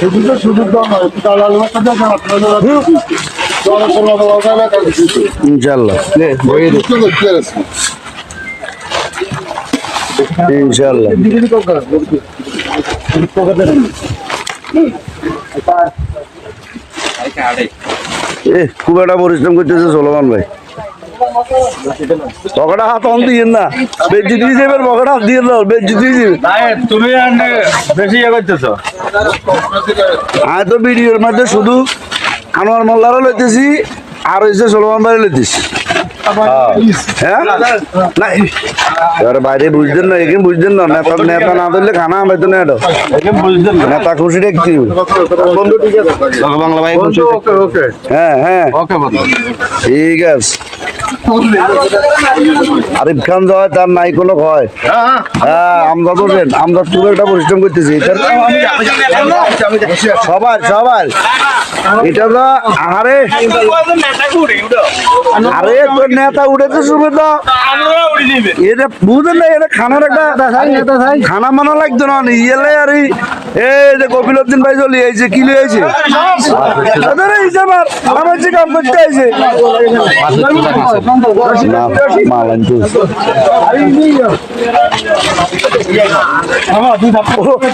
শুধু শুধু ইনশাল্লাহ খুব একটা পরিশ্রম করতেছে সোলমান ভাই। দিয়ে যাবেন পকেটা হাত দিয়ে দাও বেজি দিয়ে যাবে। তুমি বেশি ইয়ে করতেছো। আমি তো ভিডিওর মধ্যে শুধু আনোয়ার মোল্লারও লইতেছি আর হয়েছে সোলমান বাড়ি লইতেছি। বাইরে বুঝতেন না এখানে বুঝতেন না নেতা নেতা না ধরলে খানা পাইতো না। এটা নেতা খুশি দেখছি। বাংলা ভাই ওকে ওকে। হ্যাঁ হ্যাঁ। ঠিক আছে। আরিফ খান জয় তার নাই কোনো ভয়। হ্যাঁ আমজাদ হোসেন আমজাদ খুব একটা পরিশ্রম করতেছি। সবার সবার এটা তো আহারে আরে তোর নেতা উঠেছে শুনে তো এটা বুঝেন না এটা খানার একটা খানা মানা লাগতো না ইয়েলে আর এই এই যে কপিল উদ্দিন ভাই চলে আইছে কি তাদের আমার যে কাম করতে আইছে।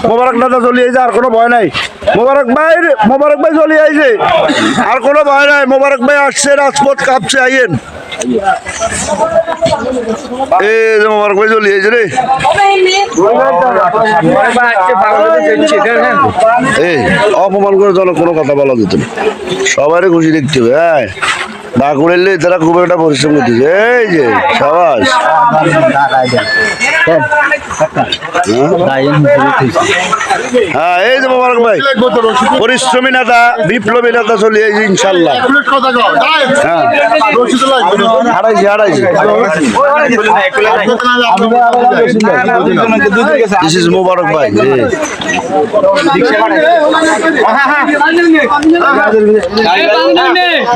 মোবারক দাদা চলে আইছে আর কোনো ভয় নাই। মোবারক ভাই মোবারক ভাই চলে আইছে। আর কোনো ভয় নাই মোবারক ভাই আসছে রাজপথ কাঁপছে আইয়েন। এই যে মোবারক চলে আইছে রে। অপমান করে চলো, কোনো কথা বলা যেত না। সবারই খুশি দেখতে হবে হ্যাঁ না করলে তারা খুব একটা পরিশ্রম করতেছে এই যে, সবাস। হ্যাঁ এই যে মোবারক ভাই, পরিশ্রমী নেতা, বিপ্লবী নেতা চলে এই ইনশাল্লাহ। হ্যাঁ। হারাইছি হারাইছি দিস ইজ মোবারক ভাই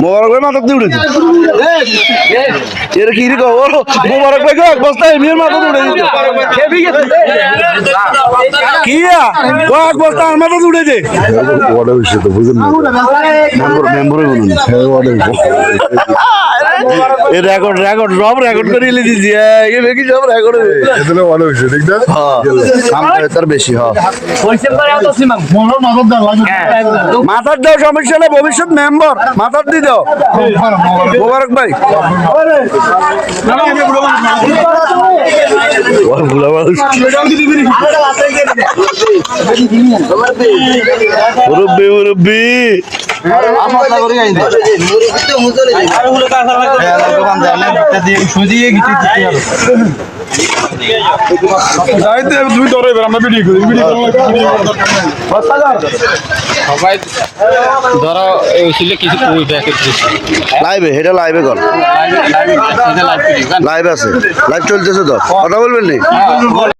মোবারক ভাই, মাথা দিয়ে এর কি রে গো মোবারক ভাই এক বস্তা এমনির মাথা দিয়ে উঠেছে কি ও এক বস্তা আমার মাথা উড়ে দে। ওটা হইছে তো বুঝুন না। মেম্বার মেম্বারে বলুন এ রেকর্ড রেকর্ড সব রেকর্ড করে এলে দিছি এ দেখি সব রেকর্ড এদিকে ভালো হয়েছে ঠিক না হ্যাঁ তার বেশি হ্যাঁ মনে মাথার দাম লাগে মাথার দাও সমস্যা নেই ভবিষ্যৎ মেম্বার মাথার দিয়ে দাও মোবারক ভাই মানুষ। মুরব্বি মুরব্বি। যাইতে তুমি ধরে এবার আমরা ভিডিও করি ভিডিও সবাই ধরো এই কিছু লাইভে এটা লাইভে কর। লাইভ আছে। লাইভ চলতেছে তো? কথা বলবেন নি?